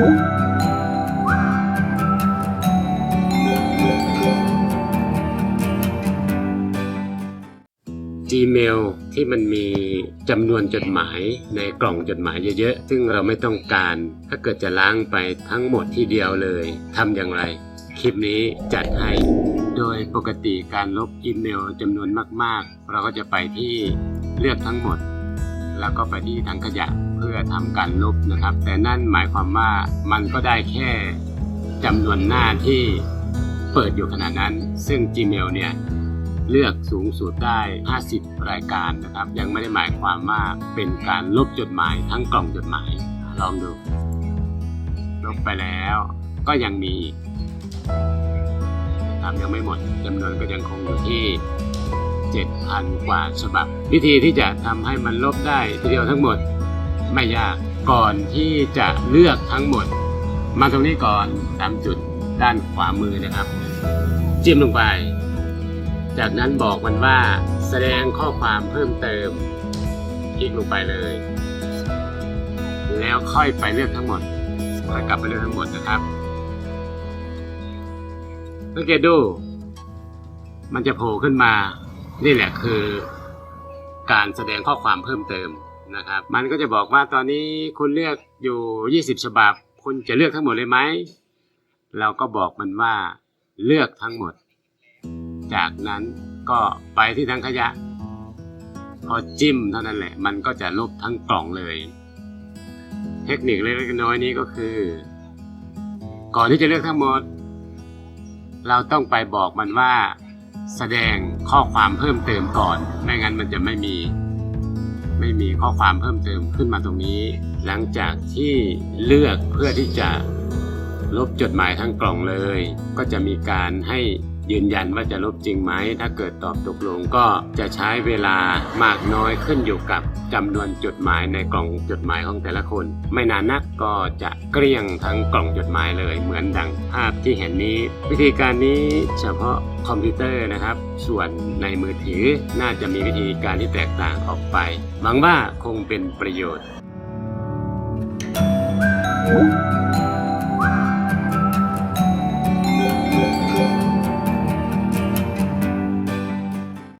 Gmail ที่มันมีจำนวนจดหมายในกล่องจดหมายเยอะ ๆ ซึ่งเราไม่ต้องการ ถ้าเกิดจะล้างไปทั้งหมดทีเดียวเลยทำอย่างไร คลิปนี้จัดให้ โดยปกติการลบอีเมลจำนวนมาก ๆ เราก็จะไปที่เลือกทั้งหมด แล้วก็ไปที่ถังขยะเพื่อทำการลบนะครับ แต่นั่นหมายความว่ามันก็ได้แค่จำนวนหน้าที่เปิดอยู่ขนาดนั้น ซึ่ง Gmail เนี่ยเลือกสูงสุดได้ 50 รายการนะครับ ยังไม่ได้หมายความว่าเป็นการลบจดหมายทั้งกล่องจดหมาย ลองดู ลบไปแล้วก็ยังมีอีกนะครับยังไม่หมดจำนวนก็ยังคงอยู่ที่ 7,000 กว่าฉบับ วิธีที่จะทำให้มันลบได้ทีเดียวทั้งหมดไม่ยากก่อนที่จะเลือกทั้งหมด มาตรงนี้ก่อนตามจุดด้านขวามือนะครับ จิ้มลงไป จากนั้นบอกมันว่าแสดงข้อความเพิ่มเติมคลิกลงไปเลย แล้วค่อยไปเลือกทั้งหมดค่อยกลับไปเลือกทั้งหมดนะครับสังเกตดู มันจะโผล่ขึ้นมา นี่แหละคือการแสดงข้อความเพิ่มเติมนะครับ มันก็จะบอกว่าตอนนี้คุณเลือกอยู่ 20 ฉบับ คุณจะเลือกทั้งหมดเลยไหม เราก็บอกมันว่าเลือกทั้งหมด จากนั้นก็ไปที่ถังขยะ พอจิ้มเท่านั้นแหละ มันก็จะลบทั้งกล่องเลย เทคนิคเล็กๆน้อยๆนี้ก็คือ ก่อนที่จะเลือกทั้งหมด เราต้องไปบอกมันว่าแสดง ข้อความเพิ่มเติมก่อน ไม่งั้นมันจะไม่มี ไม่มีข้อความเพิ่มเติมขึ้นมาตรงนี้ หลังจากที่เลือกเพื่อที่จะลบจดหมายทั้งกล่องเลย ก็จะมีการให้ ยืนยันว่าจะลบจริงไหม ถ้าเกิดตอบตกลงก็จะใช้เวลามากน้อยขึ้นอยู่กับจำนวนจดหมายในกล่องจดหมายของแต่ละคน ไม่นานนักก็จะเกลี้ยงทั้งกล่องจดหมายเลย เหมือนดังภาพที่เห็นนี้ วิธีการนี้เฉพาะคอมพิวเตอร์นะครับ ส่วนในมือถือน่าจะมีวิธีการที่แตกต่างออกไปหวังว่าคงเป็นประโยชน์